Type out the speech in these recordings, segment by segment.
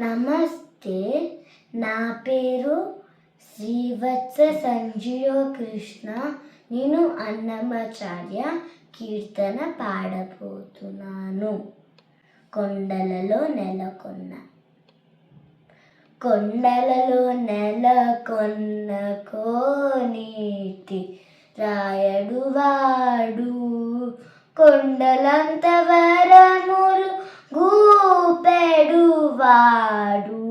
నమస్తే నా పేరు శ్రీవత్స సంజీవ కృష్ణ. నేను అన్నమాచార్య కీర్తన పాడబోతున్నాను. కొండలలో నెలకొన్న. కొండలలో నెలకొన్న కోనీటి రాయడు వాడు. కొండలంత వరములు గూపెడు వాడు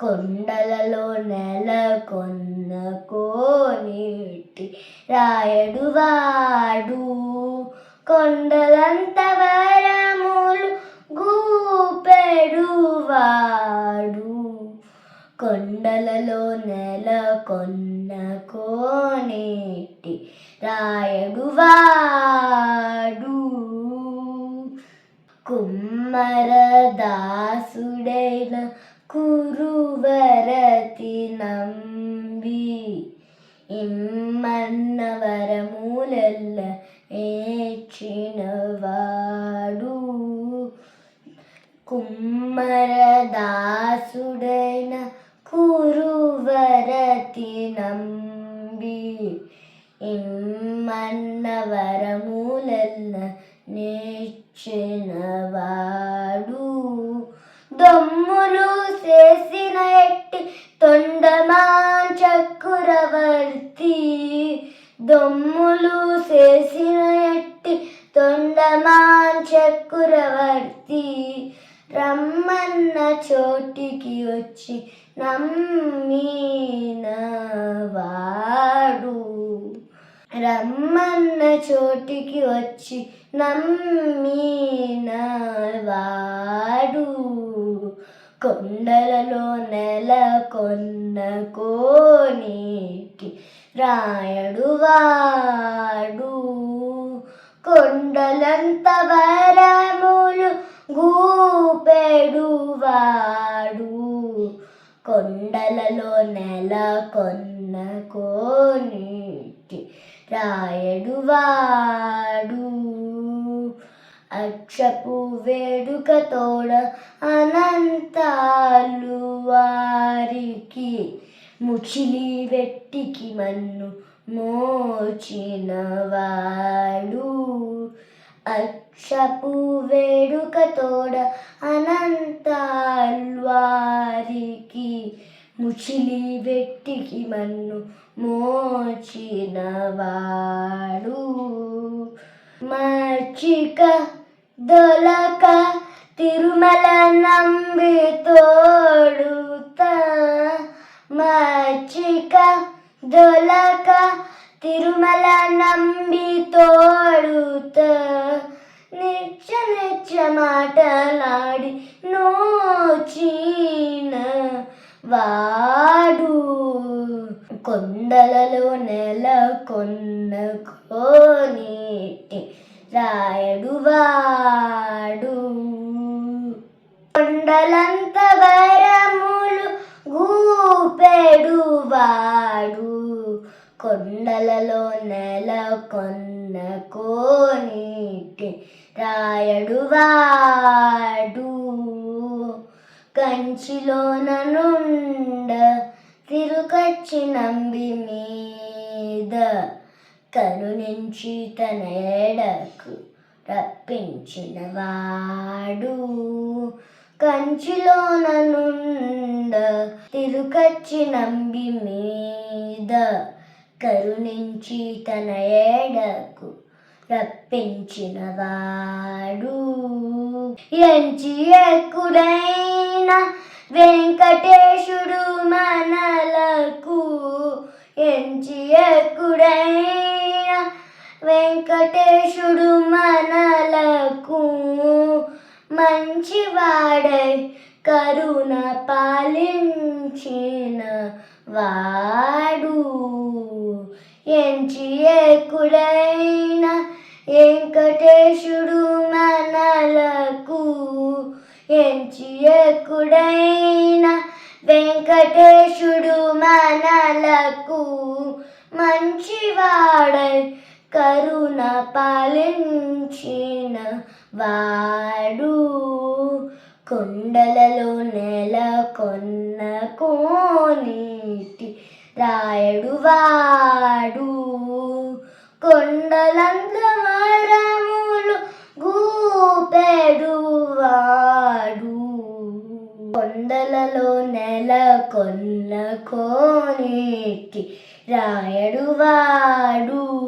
కొండలలో నెలకొన్న కోనీటి రాయడు వాడు కొండలంత వరములు గూపెడు వాడు కొండలలో నెలకొన్న కోనేటి రాయడువాడు. വരദാസുടേന കുറുവരത്തിനമ്പി നമ്പി. ഇമ്മന്നവരമൂലല്ല ഏക്ഷിണവാടു. കുമ്മരദാസുടേന കുറുവരത്തിനമ്പി നമ്പി. ഇമ്മന്നവരമൂലല്ല നേക്ഷിനവാടു దొమ్ములు చేసిన ఎట్టి తొండమాన్ చక్రవర్తి. దొమ్ములు చేసిన ఎట్టి తొండమాన్ రమ్మన్న చోటికి వచ్చి నమ్మినవాడు రమ్మన్న చోటికి వచ్చి నమ్మినవాడు కొండలలో నెలకొన్న కోనేటి రాయడు వాడు. కొండలంత వరములు గూపెడు వాడు. కొండలలో నెలకొన్న కోనికి రాయడు వాడు. అక్షపు వేడుక తోడ అనంతాలు వారికి ముచిలి వెట్టికి మన్ను మోచినవాడు అక్షపు వేడుక తోడ అనంతాలు వారికి ముచిలి వెట్టికి మన్ను మోచినవాడు మర్చిక దొలక తిరుమల నంబి తోడుత మచ్చిక దొలక తిరుమల నంబి తోడుత నిత్య నిత్య మాటలాడి నోచీన వాడు. కొండలలో నెల కొన్న కోనీటి రాయడువాడు కొండలంత వరములు గూపెడువాడు. కొండలలో నెల కొన్న రాయడు రాయడువాడు కంచిలోన నుండ తిరుకచ్చి నంబి మీద కరుణించి తన ఎడకు రప్పించిన వాడు కంచిలోన నుండ తిరుకచ్చి నంబి మీద కరుణించి తన ఏడకు రప్పించిన వాడు ఎంచి ఎక్కుడైన వెంకటేశుడు మనలకు ఎంచి ఎక్కుడైన వెంకటేశుడు మనలకు మంచివాడై కరుణ పాలించిన వాడు. ఎంచి ఎక్కుడైన వెంకటేశుడు మనలకు. ఎంచి ఎక్కుడైన వెంకటేశుడు మనలకు. మంచివాడై కరుణ పాలించిన వాడు కొండలలో నెలకొన్న కోనీటి రాయడు వాడు. కొండలంత మరములు గూపెడు వాడు కొండలలో నెలకొన్న కోనీటి రాయడు వాడు.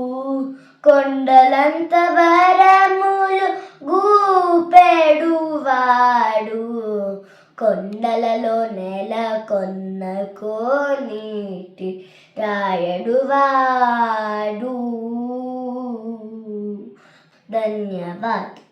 కొండలంత వరములు గూపెడు వాడు కొండలలో నెల కొన్న రాయడు వాడు. ధన్యవాద్.